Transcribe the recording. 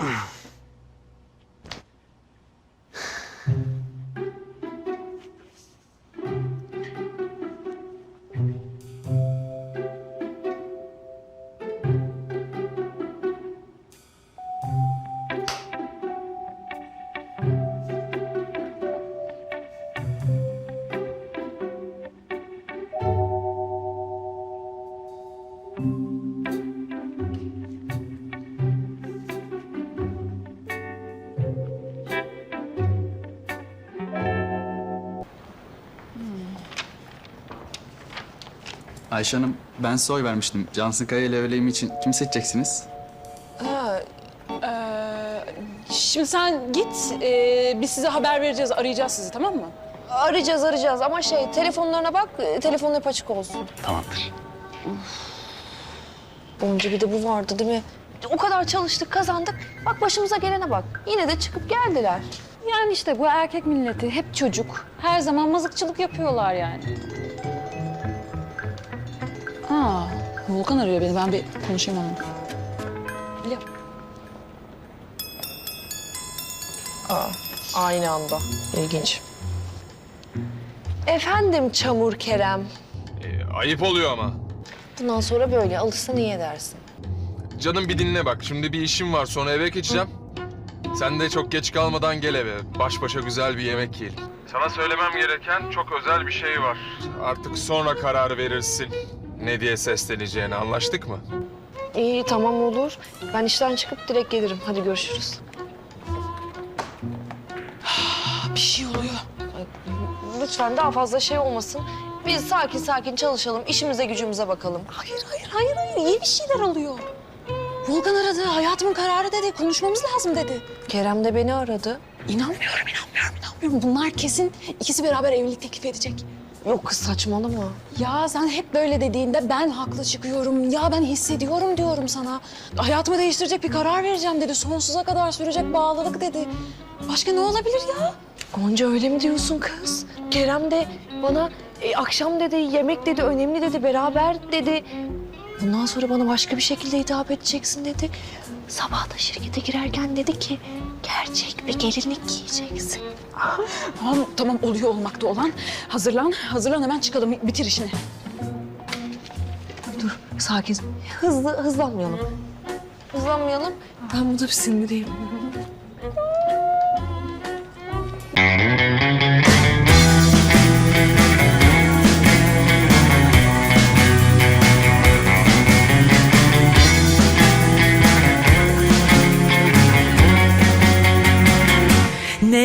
Yeah. Ayşe Hanım, ben size oy vermiştim. Cansın Kaya ile öğleyimi için kimi seçeceksiniz? Şimdi sen git, ee, biz size haber vereceğiz, arayacağız sizi tamam mı? Arayacağız arayacağız ama şey telefonlarına bak e, telefonu hep açık olsun. Tamamdır. Bonca bir de bu vardı değil mi? O kadar çalıştık kazandık. Bak başımıza gelene bak. Yine de çıkıp geldiler. Yani işte bu erkek milleti hep çocuk. Her zaman mızıkçılık yapıyorlar yani. Aa, Volkan arıyor beni. Ben bir konuşayım onunla. Biliyorum. Aynı anda. İlginç. Efendim Çamur Kerem. E, ayıp oluyor ama. Bundan sonra böyle alışsan iyi edersin. Canım bir dinle bak. Şimdi bir işim var sonra eve geçeceğim. Sen de çok geç kalmadan gel eve. Baş başa güzel bir yemek yiyelim. Sana söylemem gereken çok özel bir şey var. Artık sonra karar verirsin. Ne diye sesleneceğini anlaştık mı? İyi tamam olur. Ben işten çıkıp direkt gelirim. Hadi görüşürüz. Bir şey oluyor. Lütfen daha fazla şey olmasın. Biz sakin sakin çalışalım. işimize gücümüze bakalım. Hayır, hayır, hayır, hayır. İyi bir şeyler oluyor. Volkan aradı. Hayatımın kararı dedi. Konuşmamız lazım dedi. Kerem de beni aradı. İnanmıyorum, inanmıyorum, inanmıyorum. Bunlar kesin ikisi beraber evlilik teklif edecek. Yok kız saçmalama. Ya sen hep böyle dediğinde ben haklı çıkıyorum. Ya ben hissediyorum diyorum sana. Hayatımı değiştirecek bir karar vereceğim dedi. Sonsuza kadar sürecek bağlılık dedi. Başka ne olabilir ya? Gonca öyle mi diyorsun kız? Kerem de bana e, akşam dedi, yemek dedi, önemli dedi, beraber dedi. Bundan sonra bana başka bir şekilde hitap edeceksin dedi. Sabah da şirkete girerken dedi ki gerçek bir gelinlik giyeceksin. Tamam, tamam oluyor olmakta olan. Hazırlan, hazırlan hemen çıkalım. Bitir işini. Dur sakin. Hızlı hızlanmayalım. Hızlanmayalım. Ben bunu bir sindireyim.